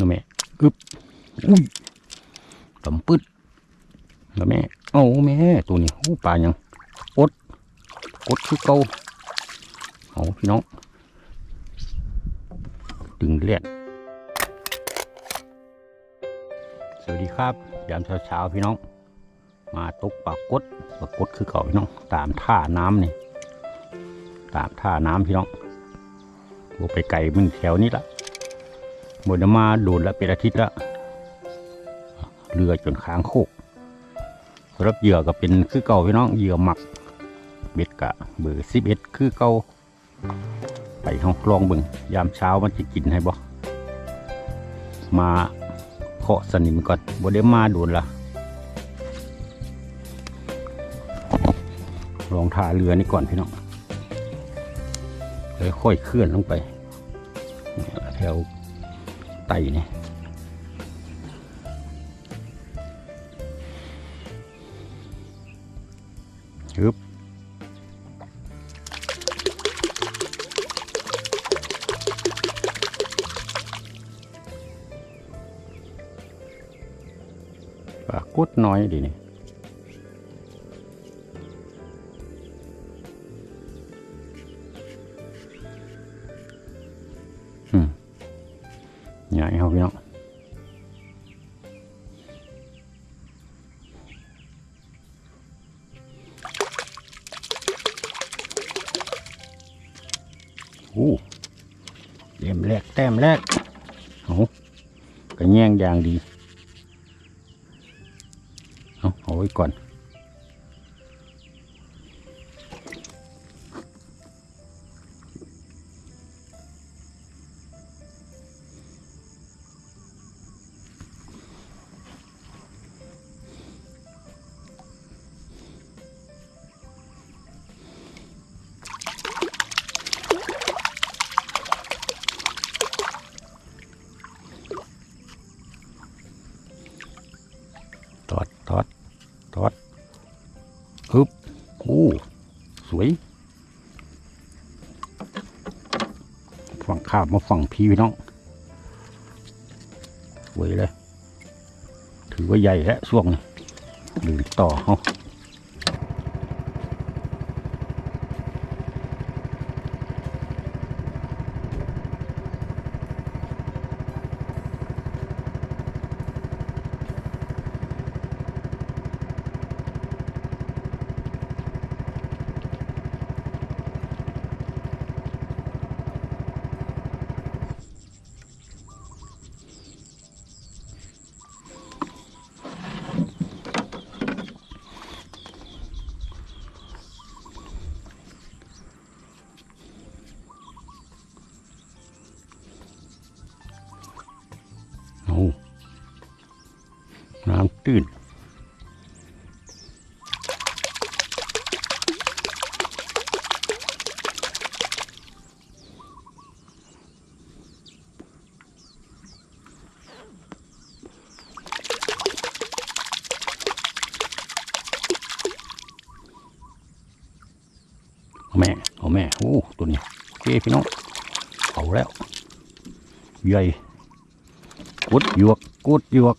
แล้วแม่อึบอุ้ยตำปึ๊ดแล้วแม่เอาแม่ตัวนี้โอ้ปลายังอดอดคือเก่าเอาพี่น้องดึงเลียดสวัสดีครับยามเช้าๆพี่น้อง มาตกปลากดปลากดคือเก่าพี่น้อง ตามท่าน้ำนี่ตามท่าน้ำพี่น้องโอ้ไปไกลมึงแถวนี้ละ หมดมาโดนละเป็นอาทิตย์ละเรือจนค้างโคกรับเหยื่อก็เป็นคือเก่าพี่น้องเหยื่อหมัก เบ็ดกะเบอร์สิบเอ็ดคือเก่าไปห้องกลองบึงยามเช้ามันจะกินให้บ่มาเคาะสนิมก่อนบ่ได้มาโดนละลองทาเรือนี่ก่อนพี่น้องเลยค่อยเคลื่อนลงไปแถว ไตนี่ฮึบปลากดน้อยดีนี่ โอ้เต็มแรกแต้มแรกโอ้กระแยงยางดี เอาเอาไว้ก่อนามมาฝั่งพี่พี่น้องสวยเลย ถือว่าใหญ่แล้วช่วงนี้ดูต่อเขา พี่น้องเอาแล้วใหญ่กุดหยวกกุดหยวก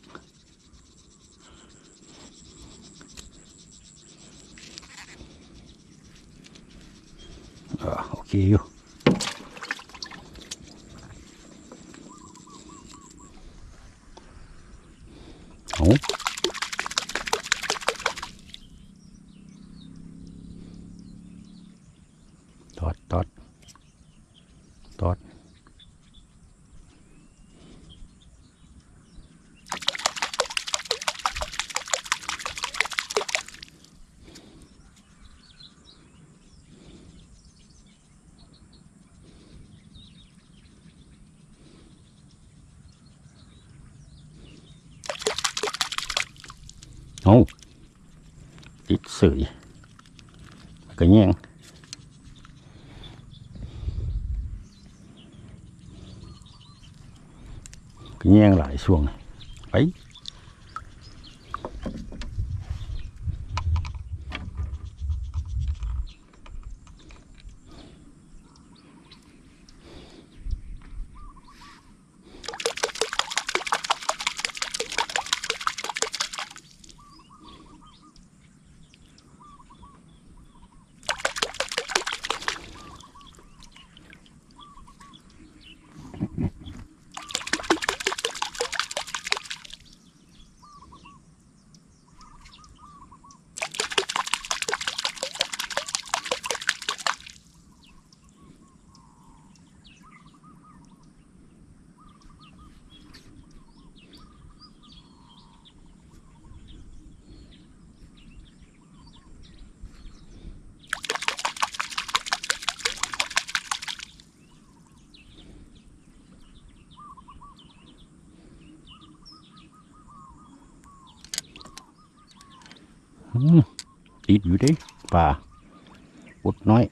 โอเคอยู่ เอาตอดตอดตอด เอา ติดเสยก็แย่งก็แย่งหลายช่วง ไป โม ติดอยู่เด้ป่าปดน้อย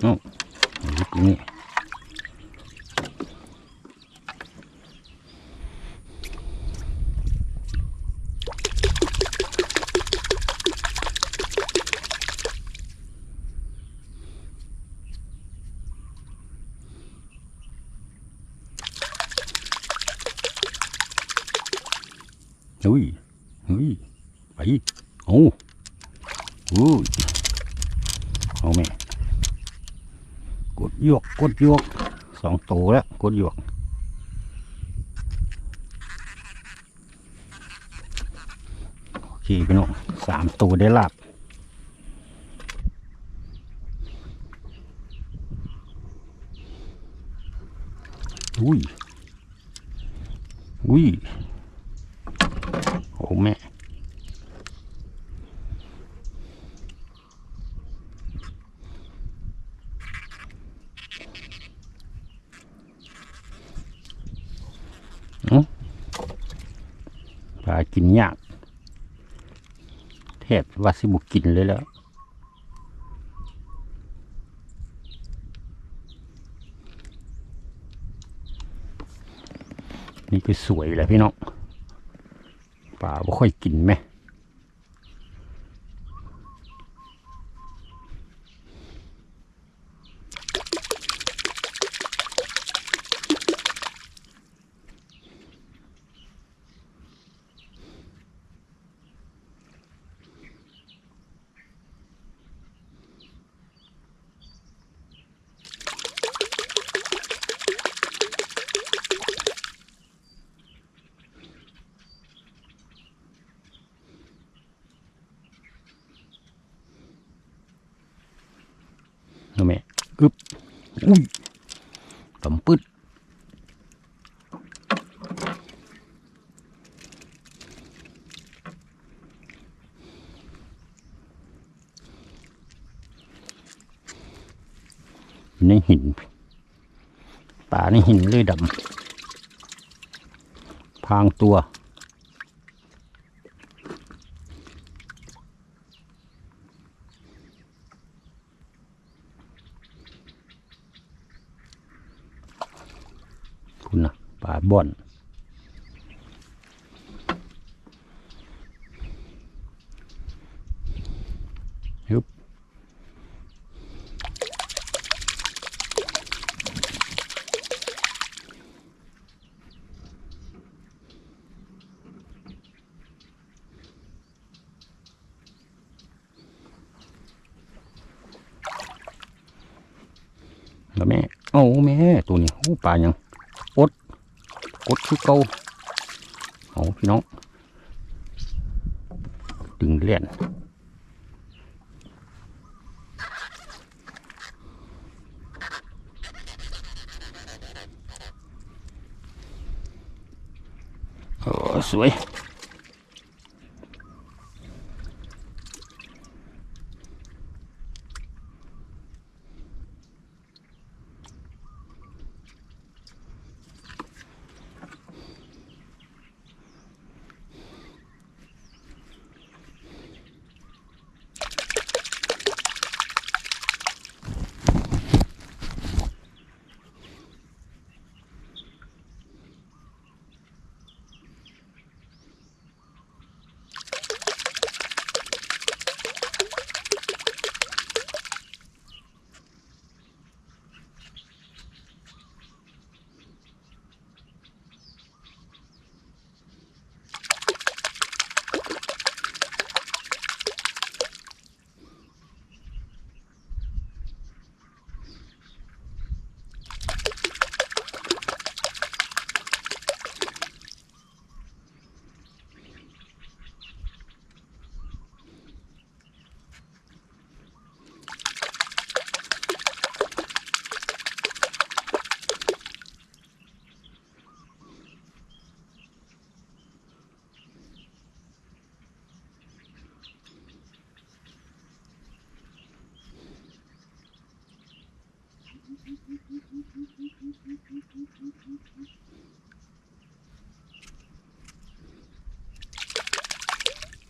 เอ้าอยู่ตรงนี้อุ้ยอุ้ย ไปโอ้อุ้ยเอาแม่กดยวกกดยวกสองตัวแล้วกดยวกโอเคพี่น้องสามตัวได้ลาบอุ้ยอุ้ยโอ้แม่เอ้าปลากิน ยากแทบว่าสิบุกินเลยแล้วนี่ก็สวยแหละพี่น้องป่าบ่ค่อยกินไหมเอาแม่อึบ อุ้ยตำปึ๊ดอยู่ในหินป่าในหินเลยดำพางตัว คุณนะป่าบ่อนยุบแล้วแม่ โอ้แม่ ตัวนี้โอ้ปลายัง กดคือเก่าเอาพี่น้อง ดึงเลี่ยนโอ้สวย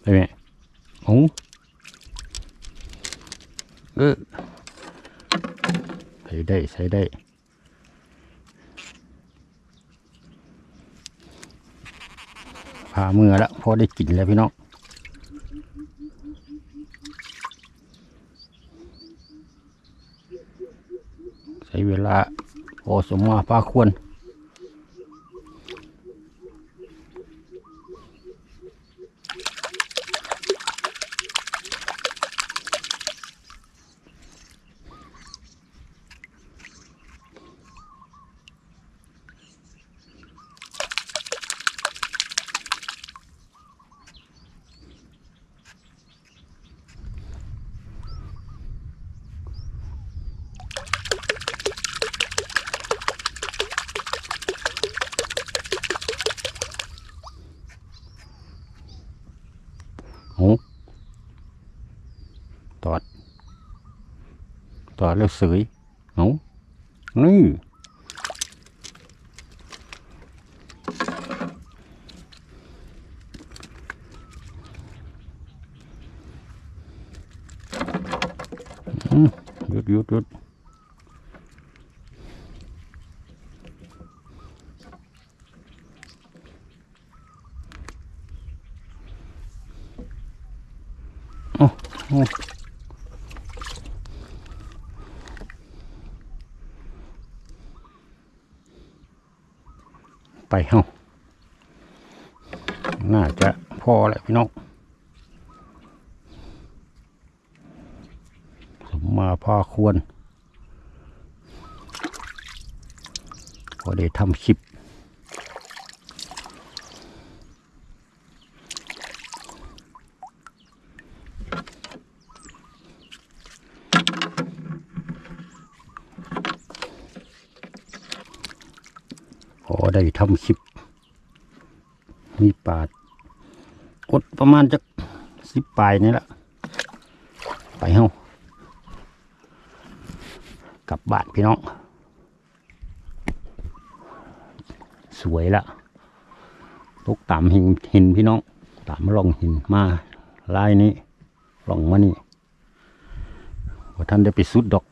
ไปแม่โอ้เออใส่ได้ใส่ได้พาเมื่อแล้วพอได้กลิ่นแล้วพี่น้องใช้เวลาพอสมมาพาควร ต่อแล้วเสยเอานี่หยุดหยุดหยุดโอ้โอ้ เฮาน่าจะพอแหละพี่น้องสมมาพอควร พอได้ทำคลิป ทำคลิป มีปาดกดประมาณจะสิบปลายนี่แหละไปเฮ้ากลับบ้านพี่น้อง สวยละตกตามหินหินพี่น้อง ตามร่องหินมาลายนี้ร่องมานี่ว่าท่านได้ไปสุดดอก